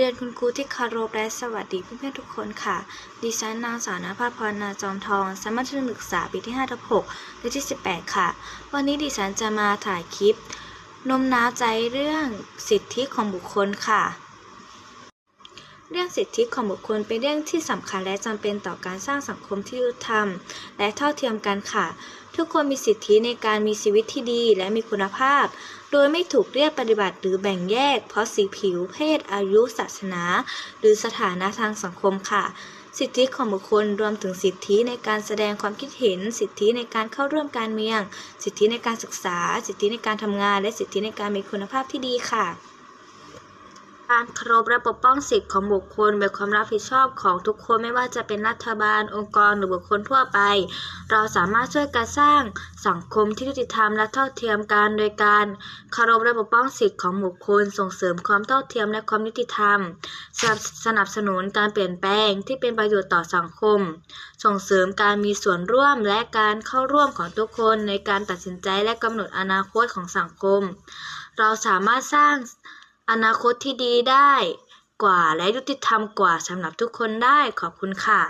เรียนคุณครูที่คารพและสวัสดีเพื่อนๆทุกคนค่ะ ดิฉันนางสาวนภาพรนาจอมทอง สมัญศึกษาปีที่5ทับ6และที่ 18 ค่ะ วันนี้ดิฉันจะมาถ่ายคลิปนมน้าวใจเรื่องสิทธิของบุคคลค่ะ เรื่องสิทธิของบุคคลเป็นเรื่องที่สำคัญและจำเป็นต่อการสร้างสังคมที่ยุติธรรม และเท่าเทียมกันค่ะ ทุกคนมีสิทธิในการมีชีวิตที่ดีและมีคุณภาพ โดยไม่ถูกเรียกปฏิบัติหรือแบ่งแยก เพราะสีผิว เพศ อายุ ศาสนา หรือสถานะทางสังคมค่ะสิทธิของบุคคลรวมถึงสิทธิในการแสดงความคิดเห็น สิทธิในการเข้าร่วมการเมือง สิทธิในการศึกษา สิทธิในการทำงาน และสิทธิในการมีคุณภาพที่ดีค่ะ การเคารพและปกป้องสิทธิของบุคคลเป็นความรับผิดชอบของทุกคนไม่ว่าจะเป็นรัฐบาล องค์กรหรือบุคคลทั่วไป เราสามารถช่วยกันสร้างสังคมที่ยุติธรรมและเท่าเทียมกันโดยการเคารพและปกป้องสิทธิของบุคคล ส่งเสริมความเท่าเทียมและความยุติธรรม สนับสนับสนุนการเปลี่ยนแปลงที่เป็นประโยชน์ต่อสังคม ส่งเสริมการมีส่วนร่วมและการเข้าร่วมของทุกคนในการตัดสินใจและกำหนดอนาคตของสังคม เราสามารถสร้าง อนาคตที่ดีได้กว่าและยุติธรรมกว่าสำหรับทุกคนได้ ขอบคุณค่ะ